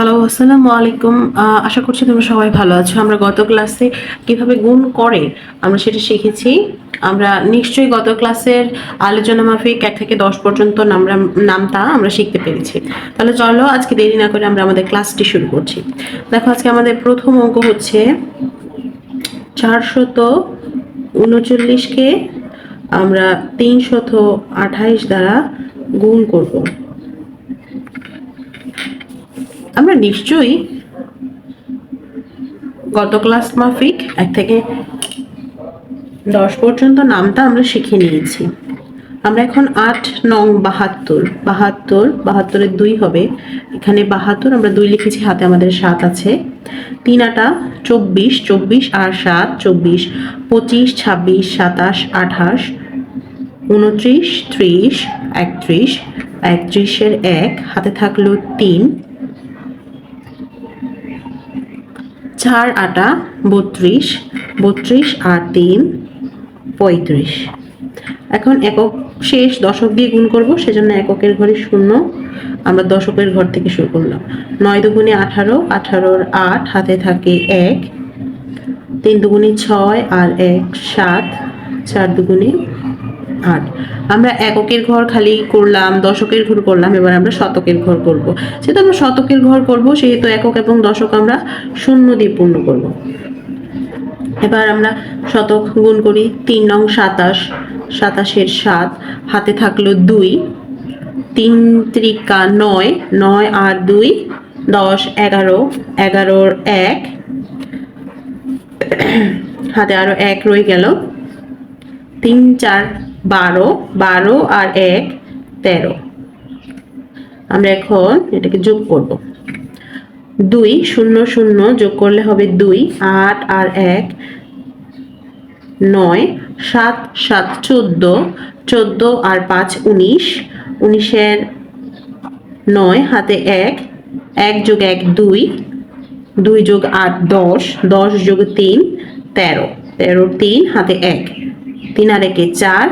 Hello, আসসালামু আলাইকুম। আশা করছি তোমরা সবাই ভালো আছো। আমরা গত ক্লাসে কীভাবে গুণ করে আমরা সেটা শিখেছি। আমরা নিশ্চয়ই গত ক্লাসের আলোচনা মাফিক এক থেকে দশ পর্যন্ত নামরা নামটা আমরা শিখতে পেরেছি। তাহলে চলো, আজকে দেরি না করে আমরা আমাদের ক্লাসটি শুরু করছি। দেখো, আজকে আমাদের প্রথম অঙ্ক হচ্ছে চারশত উনচল্লিশকে আমরা তিনশত আঠাইশ দ্বারা গুণ করব। আমরা নিশ্চয়ই গত ক্লাস মাফিক এক থেকে দশ পর্যন্ত নামটা আমরা শিখে নিয়েছি। আমরা এখন আট নং বাহাত্তর বাহাত্তর, বাহাত্তরের দুই হবে। এখানে বাহাত্তর আমরা দুই লিখেছি, হাতে আমাদের সাত আছে। তিন আটা চব্বিশ চব্বিশ আর সাত, চব্বিশ, পঁচিশ, ছাব্বিশ, সাতাশ, আঠাশ, উনত্রিশ, ত্রিশ, একত্রিশ, একত্রিশের এক, হাতে থাকল তিন। চার আটা, বত্রিশ বত্রিশ আর তিন, পঁয়ত্রিশ। এখন একক শেষ দশক দিয়ে গুণ করব, সেজন্য এককের ঘরে শূন্য। আমরা দশকের ঘর থেকে শুরু করলাম। নয় দুগুণে আঠারো, আঠারোর আট, হাতে থাকে এক। তিন দুগুণে ছয় আর এক, সাত। চার দুগুণে আট। আমরা এককের ঘর খালি করলাম, দশকের ঘর করলাম, এবার আমরা শতকের ঘর করব। যেহেতু আমরা শতকের ঘর করব, সেহেতু একক এবং দশক আমরা শূন্য দিয়ে পূর্ণ করব। এবার আমরা শতক গুণ করি তিন নং সাতাশ, সাতাশের সাত, হাতে থাকল দুই, তিন ত্রিকা নয় নয় আর দুই, দশ, এগারো, এগারোর এক, হাতে আরও এক রয়ে গেল, তিন চার বারো বারো আর এক, তেরো। আমরা এখন এটাকে যোগ করব। দুই, শূন্য শূন্য যোগ করলে হবে দুই, আট আর এক, নয়, সাত সাত, চোদ্দ চোদ্দ আর পাঁচ, উনিশ। উনিশের নয় হাতে এক এক যোগ এক, দুই দুই যোগ আট, দশ দশ যোগ তিন, তেরো। তেরো তিন হাতে এক। তিন আর একে চার।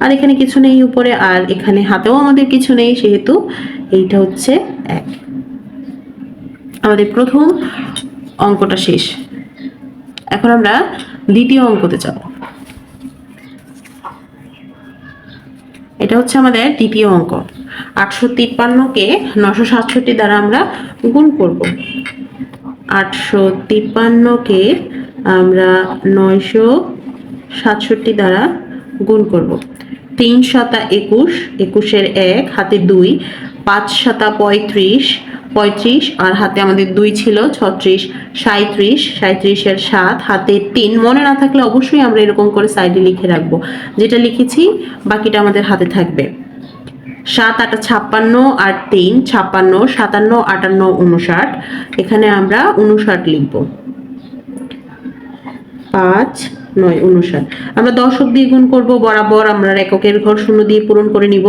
আর এখানে কিছু নেই উপরে, আর এখানে হাতেও আমাদের কিছু নেই, সেহেতু এইটা হচ্ছে এক। আমাদের প্রথম অঙ্কটা শেষ। এখন আমরা দ্বিতীয় অঙ্কতে যাব। এটা হচ্ছে আমাদের দ্বিতীয় অঙ্ক। আটশো তিপ্পান্নকে নশো সাতষট্টি দ্বারা আমরা গুণ করব। আটশো তিপ্পান্নকে আমরা নয়শো সাতষট্টি দ্বারা গুণ করব। তিন সাতা একুশ, একুশের এক, হাতে দুই, পাঁচ সাতা পঁয়ত্রিশ পঁয়ত্রিশ, আর হাতে আমাদের দুই ছিল, ছত্রিশ সাঁত্রিশ সাঁত্রিশের সাত, হাতে তিন। মনে না থাকলে অবশ্যই আমরা এরকম করে সাইডে লিখে রাখব। যেটা লিখেছি, বাকিটা আমাদের হাতে থাকবে। সাত, আটা ছাপ্পান্ন, আর তিন, ছাপ্পান্ন, সাতান্ন, আটান্ন, উনষাট। এখানে আমরা উনষাট লিখব। পাঁচ, নয়, উনষাট। আমরা দশক দিয়ে গুণ করব, বরাবর আমরা এককের ঘর শূন্য দিয়ে পূরণ করে নিব।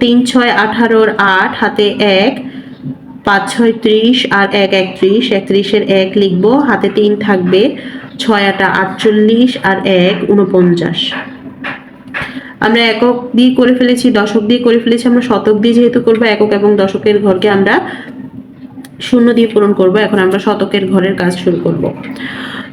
তিন, ছয়, আঠারোর আট, হাতে এক, পাঁচ, ছয়, ত্রিশ, আর এক একত্রিশ একত্রিশের এক লিখব। হাতে তিন থাকবে, ছয়, আটা, আটচল্লিশ, আর এক, উনপঞ্চাশ। আমরা একক দিয়ে করে ফেলেছি দশক দিয়ে করে ফেলেছি, আমরা শতক দিয়ে যেহেতু করব, একক এবং দশকের ঘরকে আমরা শূন্য দিয়ে পূরণ করব। এখন আমরা শতকের ঘরের কাজ শুরু করব।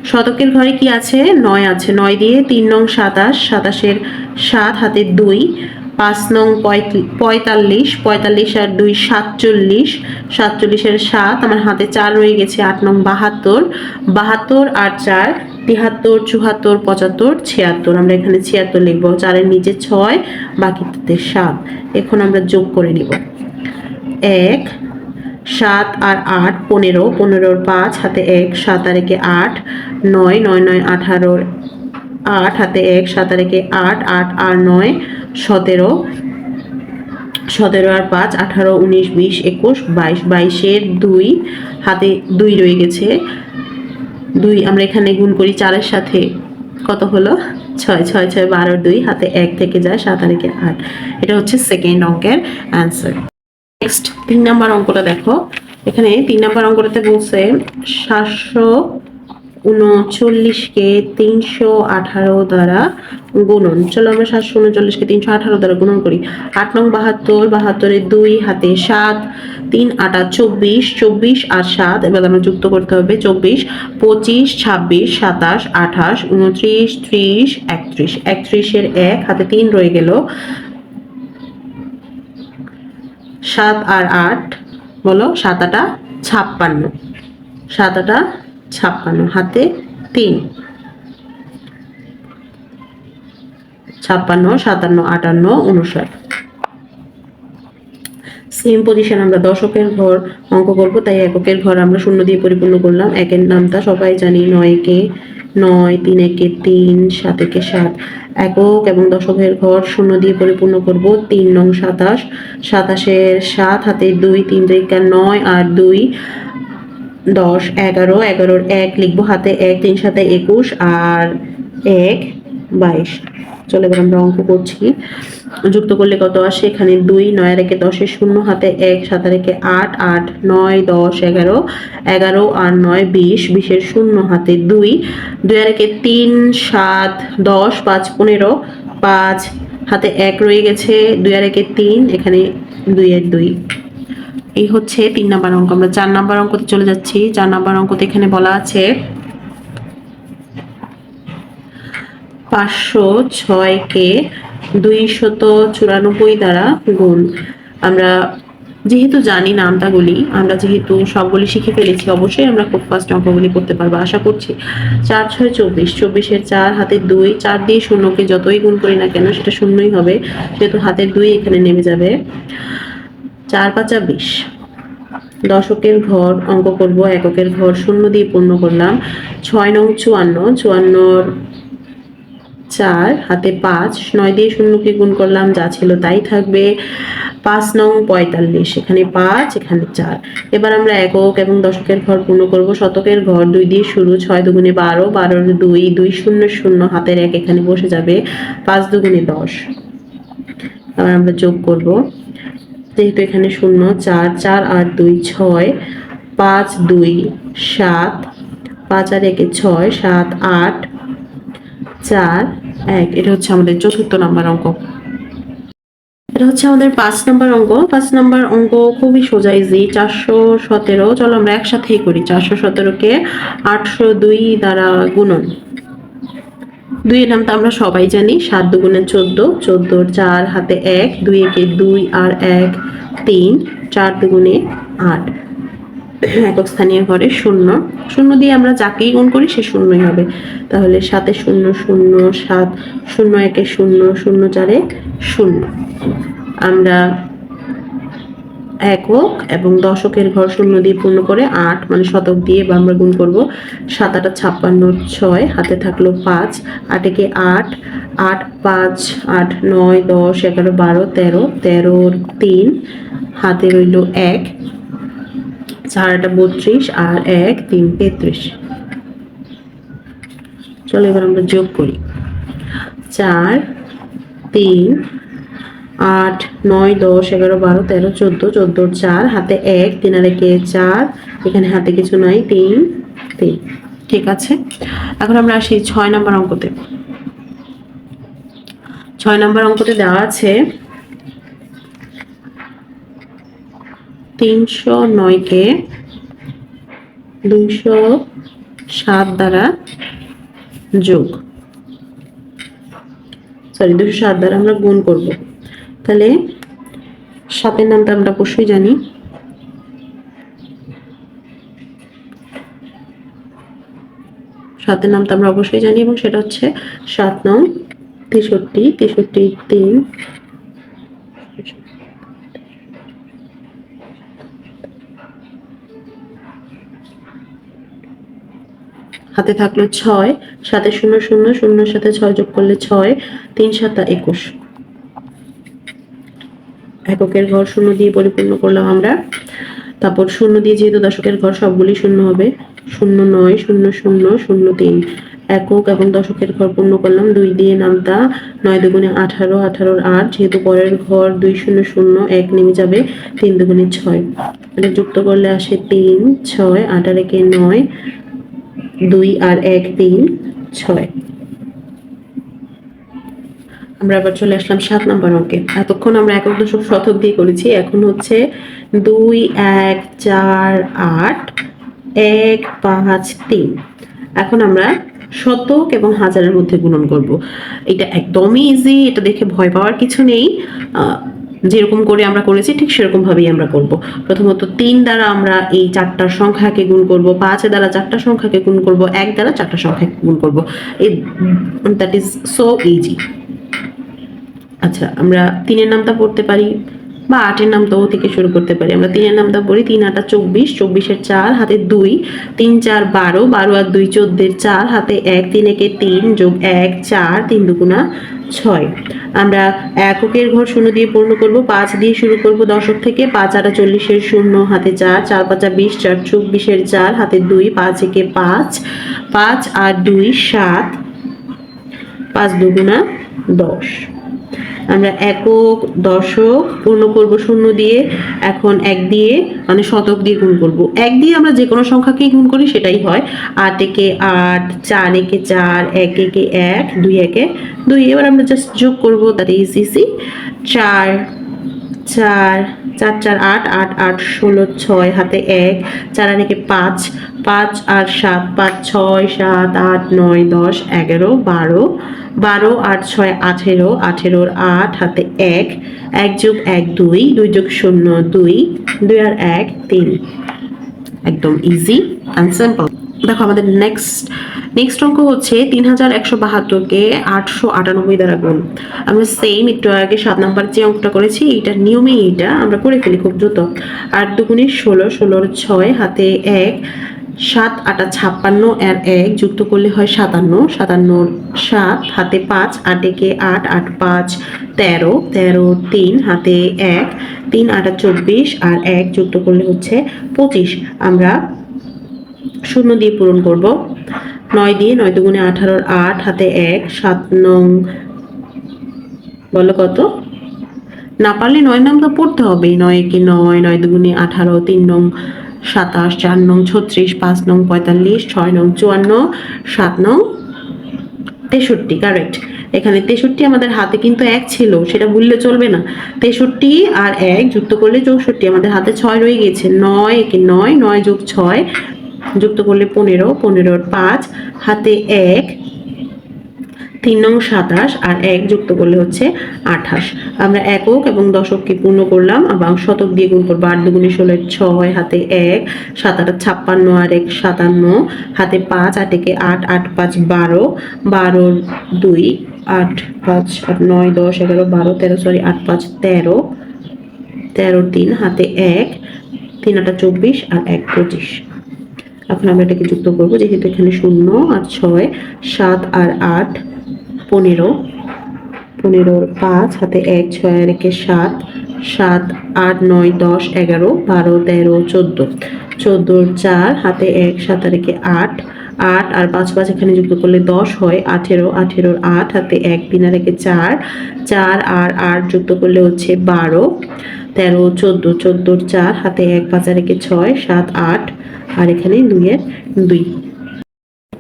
শতকের ঘরে কি আছে? নয় আছে। নয় দিয়ে তিন নং সাতাশ, সাতাশের সাত হাতে দুই, পাঁচ নং পঁয়ত- পঁয়তাল্লিশ পঁয়তাল্লিশ আর দুই সাতচল্লিশ, সাতচল্লিশের সাত আমার হাতে চার রয়ে গেছে, আট নং বাহাত্তর বাহাত্তর আর চার, তিহাত্তর, চুহাত্তর, পঁচাত্তর, ছিয়াত্তর। আমরা এখানে ছিয়াত্তর লিখব। চারের নিচে ছয়, বাকিতে সাত। এখন আমরা যোগ করে নিব। এক সাত আর আট, পনেরো, পনেরোর পাঁচ, হাতে এক, সাত আর একে আট, নয় নয় নয় আঠারোর আট, হাতে এক, সাত আর একে আট আট আর নয়, সতেরো সতেরো আর পাঁচ, আঠারো, উনিশ, বিশ, একুশ, বাইশ, বাইশের দুই, হাতে দুই রয়ে গেছে। দুই, আমরা এখানে গুণ করি চারের সাথে। কত হলো? ছয় ছয় ছয় বারো দুই, হাতে এক থেকে যায় সাত আর একে আট। এটা হচ্ছে সেকেন্ড অঙ্কের অ্যান্সার নেক্সট তিন নাম্বার অঙ্কটা দেখো। এখানে তিন নাম্বার অঙ্কটাতে বলছে সাতশো উনচল্লিশকে তিনশো আঠারো দ্বারা গুণন। চলো আমরা সাতশো উনচল্লিশকে তিনশো আঠারো দ্বারা গুণন করি। আট নং বাহাত্তর বাহাত্তরের দুই, হাতে সাত, তিন আটা চব্বিশ চব্বিশ আর সাত, এবার আমরা যুক্ত করতে হবে, চব্বিশ, পঁচিশ, ছাব্বিশ, সাতাশ, আঠাশ, উনত্রিশ, ত্রিশ, একত্রিশ। একত্রিশের এক, হাতে তিন রয়ে গেল। সাত আর আট, বলো সাত আটা ছাপ্পান্ন। সাত আটা ছাপ্পান্ন, হাতে তিন। ছাপ্পান্ন, সাতান্ন, আটান্ন, উনষাট। সেম পজিশন আমরা দশকের ঘর অঙ্ক করব তাই এককের ঘর আমরা শূন্য দিয়ে পরিপূর্ণ করলাম। একের নামটা সবাই জানি, নয় একে নয়, তিন একে তিন, সাত একে সাত। একক এবং দশকের ঘর শূন্য দিয়ে পরিপূর্ণ করব তিন নং সাতাশ। সাতাশের সাত, হাতে দুই, তিন রেখা নয় আর দুই, দশ, এগারো। এগারোর এক লিখব, হাতে এক, তিন সাথে একুশ। আর এক বাইশ। চলে এবার আমরা অঙ্ক করছি। যুক্ত করলে কত আসে? এখানে দুই, নয় রেখে দশের শূন্য, হাতে এক, সাত রেখে আট আট, নয়, দশ, এগারো এগারো আর নয়, বিশ, বিশের শূন্য, হাতে দুই দুই রেখে তিন, সাত, দশ, পাঁচ, পনেরো, পাঁচ, হাতে এক রয়ে গেছে, দুই রেখে তিন, এখানে দুইয়ের দুই। এই হচ্ছে তিন নাম্বার অঙ্ক। আমরা চার নাম্বার অঙ্কতে চলে যাচ্ছি। চার নাম্বার অঙ্কতে এখানে বলা আছে পাঁচশো ছয়কে দুইশত চুরানব্বই দ্বারা গুণ। আমরা যেহেতু জানি নামতাগুলি, আমরা যেহেতু সবগুলি শিখে ফেলেছি, অবশ্যই আমরা খুব ফার্স্ট অঙ্কগুলি করতে পারব, আশা করছি। চার ছয় চব্বিশ, চব্বিশের চার, হাতে দুই, চার দিয়ে শূন্যকে যতই গুণ করি না কেন, সেটা শূন্যই হবে সেহেতু হাতের দুই এখানে নেমে যাবে। চার পাঁচা বিশ, দশকের ঘর অঙ্ক করব, এককের ঘর শূন্য দিয়ে পূর্ণ করলাম, ছয় নং চুয়ান্ন, চুয়ান্নর চার, হাতে পাঁচ, নয় দিয়ে শূন্যকে গুণ করলাম, যা ছিল তাই থাকবে। পাঁচ নং পঁয়তাল্লিশ, এখানে পাঁচ, এখানে চার। এবার আমরা একক এবং দশকের ঘর পূর্ণ করব। শতকের ঘর দুই দিয়ে শুরু, ছয় দুগুণে বারো বারোর দুই দুই শূন্য শূন্য, হাতের এক এখানে বসে যাবে, পাঁচ দুগুণে দশ। আবার আমরা যোগ করব। যেহেতু এখানে শূন্য, চার চার আর দুই ছয়, পাঁচ দুই সাত, পাঁচ আর একে ছয়, সাত আট চার, এক, এটা হচ্ছে আমাদের চতুর্থ নাম্বার অঙ্ক। এটা হচ্ছে আমাদের পাঁচ নাম্বার অঙ্ক। পাঁচ নাম্বার অঙ্ক খুবই সোজা ইজি চারশো সতেরো, চলো আমরা একসাথেই করি। চারশো সতেরোকে আটশো দুই দ্বারা গুণন। দুইয়ের নাম তো আমরা সবাই জানি। সাত দুগুণে চোদ্দ, চোদ্দোর চার হাতে এক দুই একে দুই আর এক, তিন, চার দুগুণে আট। একক স্থানীয় ঘরে শূন্য। শূন্য দিয়ে আমরা যাকেই গুণ করি সে শূন্যই হবে। তাহলে সাতে শূন্য শূন্য, সাত, শূন্য একে শূন্য শূন্য চারে শূন্য। আমরা একক এবং দশকের ঘর শূন্য দিয়ে পূর্ণ করে আট মানে শতক দিয়ে বা আমরা গুণ করব সাত, আটা ছাপ্পান্ন, ছয়, হাতে থাকল পাঁচ আটেকে আট আট, পাঁচ, আট, নয়, দশ, এগারো, বারো, তেরো, তেরোর তিন, হাতে রইল এক চার আটা বত্রিশ আর এক তিন তেত্রিশ। চলো এবার আমরা যোগ করি। চার, তিন, আট, নয়, দশ, এগারো, বারো, তেরো, চোদ্দ, চোদ্দোর চার, হাতে এক, তিন আর একে চার, এখানে হাতে কিছু নাই, তিন তিন। ঠিক আছে? এখন আমরা আসি ছয় নম্বর অঙ্কতে। ছয় নম্বর অঙ্কতে দেওয়া আছে তিনশো নয়কে দুইশো সাত দ্বারা যোগ। সরি দুশো সাত দ্বারা আমরা গুণ করব। তাহলে সাতের নামটা আমরা অবশ্যই জানি। সাতের নামটা আমরা অবশ্যই জানি এবং সেটা হচ্ছে সাত নং তেষট্টি তেষট্টি তিন হাতে থাকল ছয় সাথে শূন্য শূন্য, শূন্যর সাথে ছয় যোগ করলে ছয়, তিন সাতা একুশ। এককের ঘর শূন্য দিয়ে পরিপূর্ণ করলাম আমরা। তারপর শূন্য দিয়ে যেহেতু দশকের ঘর সবগুলি শূন্য হবে, শূন্য নয়, শূন্য শূন্য শূন্য তিন। একক এবং দশকের ঘর পূর্ণ করলাম দুই দিয়ে নামতা, নয় দুগুণে আঠারো, আঠারোর আট, যেহেতু পরের ঘর দুই শূন্য শূন্য, এক নেমে যাবে তিন দুগুণে ছয়। এটা যুক্ত করলে আসে তিন, ছয়, আট আর একে নয় দুই আর এক, তিন, ছয়। আমরা আবার চলে আসলাম সাত নম্বর অঙ্কে। এতক্ষণ আমরা একক দশক শতক দিয়ে করেছি। এখন হচ্ছে দুই, এক, চার, আট, এক, পাঁচ, তিন। এখন আমরা শতক এবং হাজারের মধ্যে গুণন করব। এটা একদমই ইজি এটা দেখে ভয় পাওয়ার কিছু নেই। যেরকম করে আমরা করেছি, ঠিক সেরকমভাবেই আমরা করব। প্রথমত তিন দ্বারা আমরা এই চারটা সংখ্যাকে গুণ করব, পাঁচ দ্বারা চারটা সংখ্যাকে গুণ করব, এক দ্বারা চারটা সংখ্যাকে গুণ করব। এই দ্যাট ইজ সো ইজি আচ্ছা আমরা তিনের নামটা পড়তে পারি। বা আটের নাম নামটাও থেকে শুরু করতে পারি। আমরা তিনের নাম নামটা পড়ি, তিন আটা চব্বিশ, চব্বিশের চার, হাতে দুই, তিন চার বারো বারো আর দুই চোদ্দের চার, হাতে এক, তিন একে তিন যোগ এক, চার, তিন দুগুণা ছয়। আমরা এককের ঘর শূন্য দিয়ে পূর্ণ করব, পাঁচ দিয়ে শুরু করব দশক থেকে, পাঁচ আটা চল্লিশের শূন্য, হাতে চার চার পাঁচা বিশ, চার চব্বিশের চার, হাতে দুই, পাঁচ একে পাঁচ পাঁচ আর দুই, সাত, পাঁচ দুগুণা দশ। আমরা একক দশক পূর্ণ করব শূন্য দিয়ে, এখন এক দিয়ে মানে শতক দিয়ে গুণ করব। এক দিয়ে আমরা যে কোনো সংখ্যাকেই গুণ করি, সেটাই হয়। আট একে আট, চার একে চার, এক একে এক, দুই একে দুই। এবার আমরা জাস্ট যোগ করব তাতে ইজ ইসি চার চার চার চার আট আট আট ষোলো ছয়, হাতে এক চার আনিকে পাঁচ পাঁচ আর সাত, পাঁচ ছয়, সাত, আট, নয়, দশ, এগারো, বারো বারো, আট, ছয়, আঠেরো, আঠেরোর আট, হাতে এক এক যোগ এক, দুই দুই যোগ শূন্য, দুই দুই আর এক, তিন। একদম ইজি অ্যান্ড সিম্পল দেখো আমাদের নেক্সট নেক্সট অঙ্ক হচ্ছে তিন হাজার একশো বাহাত্তরকে আটশো আটানব্বই দ্বারা গুণ। আমরা সেম একটু আগে সাত নাম্বার যে অঙ্কটা করেছি, এইটার নিয়মেই এটা আমরা করে ফেলি খুব দ্রুত। আট দুগুণে ষোলো, ষোলোর ছয়, হাতে এক, সাত, আটা, ছাপ্পান্ন আর এক, যুক্ত করলে হয় সাতান্ন সাতান্ন, সাত, হাতে পাঁচ আট একে আট আট, পাঁচ, তেরো তেরো, তিন, হাতে এক, তিন, আটা, চব্বিশ, আর এক, যুক্ত করলে হচ্ছে পঁচিশ। আমরা শূন্য দিয়ে পূরণ করব। নয় দিয়ে নয় দুগুণে আঠারোর আট, হাতে এক, সাত নং বলো কত? না পারলে নয় নং তো পড়তে হবে। নয় কি নয় নয় দুগুণে আঠারো, তিন নং সাতাশ, চার নং ছত্রিশ, পাঁচ নং পঁয়তাল্লিশ, ছয় নং চুয়ান্ন, সাত নং তেষট্টি। কারেক্ট এখানে তেষট্টি আমাদের হাতে কিন্তু এক ছিল, সেটা ভুললে চলবে না। তেষট্টি আর এক যুক্ত করলে চৌষট্টি, আমাদের হাতে ছয় রয়ে গেছে নয় একে নয় নয় যোগ ছয় যুক্ত করলে পনেরো, পনেরোর পাঁচ, হাতে এক, তিন নং সাতাশ, আর এক যুক্ত করলে হচ্ছে আঠাশ। আমরা একক এবং দশককে পূর্ণ করলাম, এবং শতক দিয়ে গুণ করব আট দুগুণে ষোলো ছয়, হাতে এক, সাত আট ছাপ্পান্ন, আর এক সাতান্ন, হাতে পাঁচ, আট একে আট আট পাঁচ বারো বারো দুই, আট পাঁচ আট নয়, দশ, এগারো, বারো, তেরো, সরি, আট পাঁচ তেরো তেরো তিন, হাতে এক, তিন আটা চব্বিশ, আর এক পঁচিশ। এখন আমরা এটাকে যুক্ত করব, যেহেতু এখানে শূন্য আর ছয়, সাত আর আট, পনেরো। পনেরোর পাঁচ, হাতে এক, ছয় আর একে সাত সাত, আট, নয়, দশ, এগারো, বারো, তেরো, চোদ্দ। চোদ্দোর চার, হাতে এক, সাত আর একে আট আট আর পাঁচ পাঁচ এখানে যুক্ত করলে দশ হয়, আঠেরো, আঠেরোর আট, হাতে এক, তিন আর একে চার চার আর আট যুক্ত করলে হচ্ছে বারো, তেরো, চোদ্দ, চোদ্দোর চার, হাতে এক, পাঁচ আর একে ছয়, সাত, আট আর এখানে দুইয়ের দুই।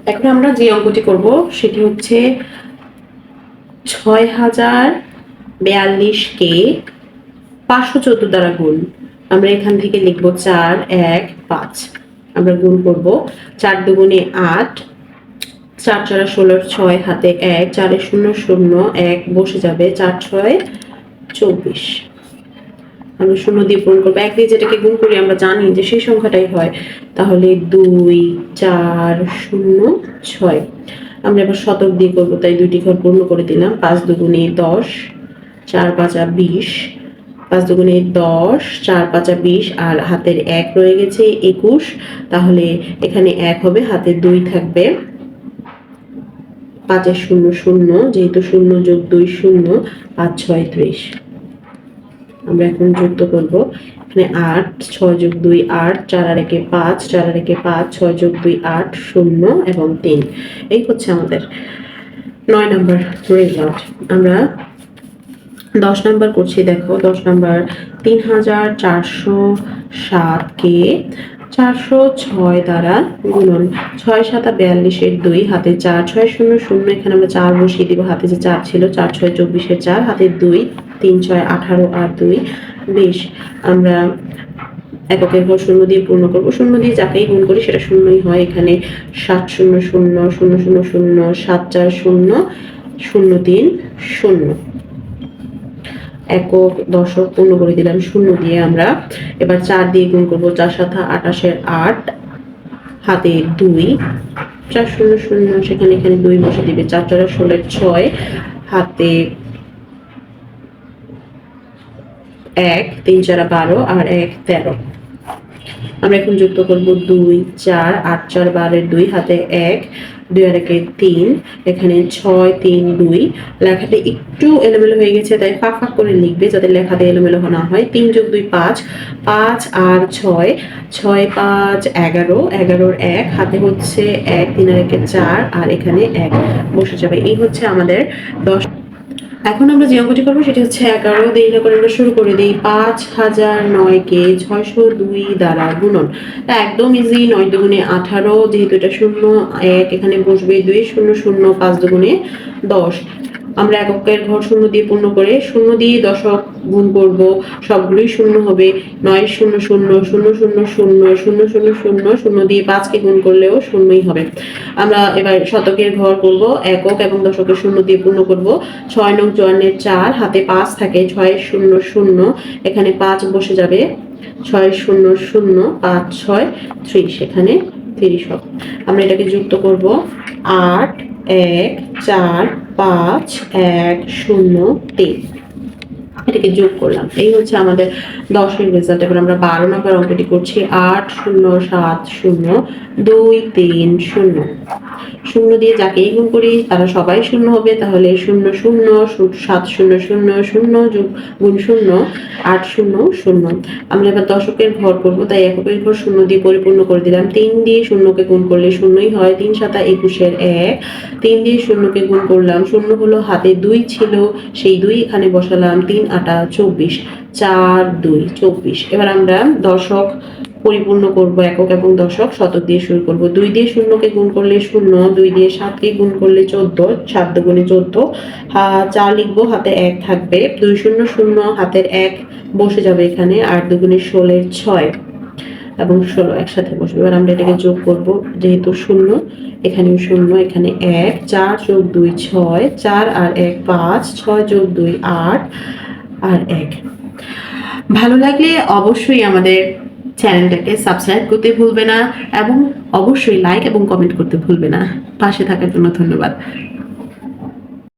এখন আমরা যে অঙ্কটি করব, সেটি হচ্ছে ছয় হাজার বিয়াল্লিশকে পাঁচশো চোদ্দ দ্বারা গুণ। আমরা এখান থেকে লিখব চার, এক, পাঁচ। আমরা গুণ করব চার দুগুণে আট। চার চার ষোলোর ছয় হাতে এক। চারে শূন্য শূন্য, এক, বসে যাবে চার, ছয়, চব্বিশ। আমরা শূন্য দিয়ে পূরণ করব। এক দিয়ে যেটাকে গুণ করি, আমরা জানি যে সেই সংখ্যাটাই হয়। তাহলে দুই, চার, শূন্য, ছয়। আমরা এবার শতক দিয়ে করব, তাই দুইটি ঘর পূর্ণ করে দিলাম। পাঁচ দুগুণে দশ, চার পাঁচা বিশ। পাঁচ দুগুণে দশ, চার পাঁচা বিশ, আর হাতের এক রয়ে গেছে একুশ। তাহলে এখানে এক হবে হাতের দুই থাকবে। পাঁচের শূন্য শূন্য, যেহেতু শূন্য যোগ দুই শূন্য, পাঁচ ছয় ত্রিশ। আমরা এখন যুক্ত করব। এখানে আট, ছয় যোগ দুই, আট, চার আর একে পাঁচ, চার আর একে পাঁচ, ছয় যোগ দুই, আট, শূন্য এবং তিন। এই হচ্ছে আমাদের নয় নম্বর রেজাল্ট আমরা দশ নম্বর করছি, দেখো, দশ নম্বর তিন হাজার চারশো সাতকে চারশো ছয় দ্বারা গুণন ছয় সাতা বিয়াল্লিশের দুই, হাতে চার, ছয় শূন্য শূন্য, এখানে আমরা চার বসিয়ে দিব, হাতে যে চার ছিল, চার, ছয়, চব্বিশের চার, হাতে দুই তিন ছয় আঠারো আর দুই। বিশ, আমরা এককের ঘর শূন্য দিয়ে পূর্ণ করব। শূন্য দিয়ে যাকেই গুণ করি সেটা শূন্যই হয় এখানে। সাত শূন্য শূন্য শূন্য শূন্য শূন্য, সাত চার শূন্য শূন্য তিন শূন্য। একক দশক পূর্ণ করে দিলাম শূন্য দিয়ে আমরা। এবার চার দিয়ে গুণ করব চার সাথে আটাশের আট, হাতে দুই। চার শূন্য শূন্য, সেখানে এখানে দুই বসে দিবে। চার চার ষোলোর ছয়, হাতে এক তিন চার বারো, আর এক, তেরো। আমরা এখন যুক্ত করব দুই, চার, আট, চার, বারের দুই, হাতে এক, দুই আর একে তিন, এখানে ছয়, তিন, দুই। লেখাটা একটু এলোমেলো হয়ে গেছে, তাই ফাঁক ফাঁক করে লিখবে যাতে লেখাতে এলোমেলো না হয়। তিন যোগ দুই, পাঁচ। পাঁচ আর ছয়। ছয়, পাঁচ, এগারো। এগারোর এক, হাতে হচ্ছে এক, তিন আর একে চার, আর এখানে এক বসে যাবে। এই হচ্ছে আমাদের দশ এখন আমরা যে অঙ্কটি করব সেটি হচ্ছে এগারো, দেরি না করে আমরা শুরু করে দিই। পাঁচ হাজার নয় কে ছয়শো দুই দ্বারা গুণন। তা একদম ইজি নয় দুগুণে আঠারো, যেহেতু এটা শূন্য, এক এখানে বসবে দুই, শূন্য শূন্য, পাঁচ দুগুণে দশ। আমরা এককের ঘর শূন্য দিয়ে পূর্ণ করে শূন্য দিয়ে দশক গুণ করব। সবগুলোই শূন্য হবে। নয় শূন্য শূন্য শূন্য শূন্য শূন্য শূন্য শূন্য শূন্য শূন্য দিয়ে পাঁচকে গুণ করলেও শূন্যই হবে। আমরা এবার শতকের ঘর করব, একক এবং দশকের শূন্য দিয়ে পূর্ণ করব। ছয় নং চুয়ান্নের চার, হাতে পাঁচ থাকে, ছয় শূন্য শূন্য, এখানে পাঁচ বসে যাবে। ছয় শূন্য শূন্য, পাঁচ, ছয়, ত্রিশ, এখানে তিরিশ হবে। আমরা এটাকে যুক্ত করব। আট এক চার পাঁচ এক শূন্য তিন। এটাকে যোগ করলাম। এই হচ্ছে আমাদের দশের রেজাল্ট এবার আমরা বারো নম্বর অঙ্কটি করছি। আট, শূন্য, সাত, শূন্য, দুই, তিন, শূন্য। শূন্য দিয়ে যাকেই গুণ করি, তারা সবাই শূন্য হবে। তাহলে শূন্য শূন্য সাত, শূন্য শূন্য শূন্য গুণ শূন্য, আট, শূন্য শূন্য। আমরা এবার দশকের ঘর করব। তাই এককের ঘর শূন্য দিয়ে পরিপূর্ণ করে দিলাম। তিন দিয়ে শূন্যকে গুণ করলে শূন্যই হয়। তিন সাতা একুশের এক। তিন দিয়ে শূন্যকে গুণ করলাম। শূন্য হলো হাতে দুই ছিল। সেই দুই এখানে বসালাম। তিন আটা চব্বিশ, চার, দুই, চব্বিশ। এবার আমরা দশক পরিপূর্ণ করব একক এবং দশক, শতক দিয়ে শুরু করব। দুই দিয়ে শূন্যকে গুণ করলে শূন্য, দুই দিয়ে সাতকে গুণ করলে চোদ্দ, সাত দুগুণে চোদ্দ। চার লিখব, হাতে এক থাকবে। দুই শূন্য শূন্য, হাতের এক বসে যাবে এখানে আর দুগুণে ষোলের ছয় এবং ষোলো একসাথে বসবে। এবার আমরা এটাকে যোগ করব, যেহেতু শূন্য, এখানেও শূন্য, এখানে এক, চার যোগ দুই, ছয়, চার আর এক, পাঁচ, ছয় যোগ দুই, আট আর এক। ভালো লাগলে অবশ্যই আমাদের চ্যানেলটাকে সাবস্ক্রাইব করতে ভুলবে না এবং অবশ্যই লাইক এবং কমেন্ট করতে ভুলবে না। পাশে থাকার জন্য ধন্যবাদ।